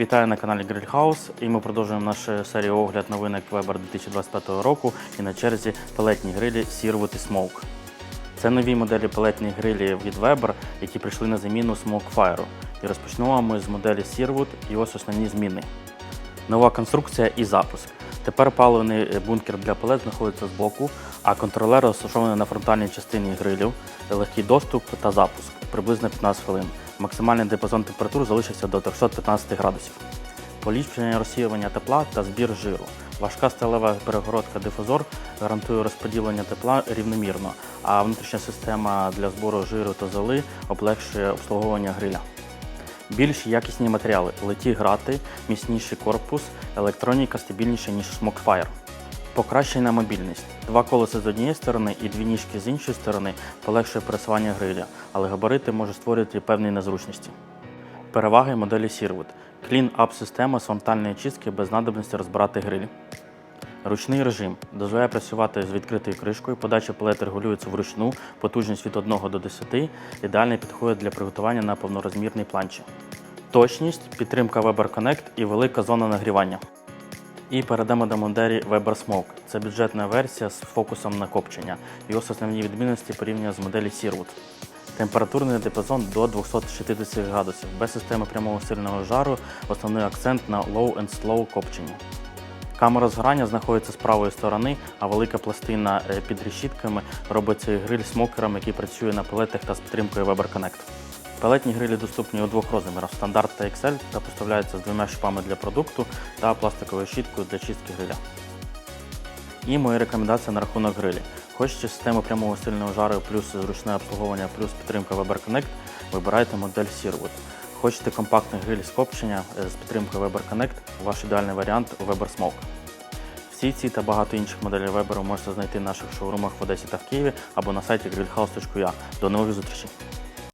Вітаю на каналі Grill House і ми продовжуємо нашу серію огляд новинок Weber 2025 року і на черзі пелетні грилі Searwood і Smoke. Це нові моделі пелетних грилів від Weber, які прийшли на заміну Smoke Fire. І розпочнемо ми з моделі Searwood і ось основні зміни. Нова конструкція і запуск. Тепер паливний бункер для пелет знаходиться збоку, а контролер розташований на фронтальній частині грилів, легкий доступ та запуск приблизно 15 хвилин. Максимальний диапазон температур залишився до 315 градусів. Поліпшення розсіювання тепла та збір жиру. Важка сталева перегородка дифузор гарантує розподілення тепла рівномірно, а внутрішня система для збору жиру та золи облегшує обслуговування гриля. Більш якісні матеріали, литі грати, міцніший корпус, електроніка стабільніша, ніж Smokefire. Покращена мобільність. Два колеса з однієї сторони і дві ніжки з іншої сторони полегшує пересування гриля, але габарити можуть створювати певні незручності. Переваги моделі Searwood. Clean-up система з фронтальної чистки без надобності розбирати гриль. Ручний режим дозволяє працювати з відкритою кришкою. Подача палет регулюється вручну, потужність від 1 до 10, ідеально підходить для приготування на повнорозмірній планчі. Точність, підтримка Weber Connect і велика зона нагрівання. І перейдемо до моделі Weber Smoke. Це бюджетна версія з фокусом на копчення. Його основні відмінності порівняно з моделі Searwood. Температурний діапазон до 260 градусів. Без системи прямого сильного жару основний акцент на low and slow копченні. Камера згорання знаходиться з правої сторони, а велика пластина е, під решітками робить цей гриль смокером, який працює на пелетах та з підтримкою Weber Connect. Пелетні грилі доступні у двох розмірах стандарт та XL та поставляються з двома шипами для продукту та пластиковою щіткою для чистки гриля. І мої рекомендації на рахунок грилі. Хочете систему прямого сильного жару плюс зручне обслуговування плюс підтримка Weber Connect, вибирайте модель Searwood. Хочете компактний гриль з копчення е, з підтримкою Weber Connect, ваш ідеальний варіант Weber Smoke. Всі ці та багато інших моделей Weber можете знайти в наших шоурумах в Одесі та в Києві або на сайті grillhouse.ua. До нових зустрічей!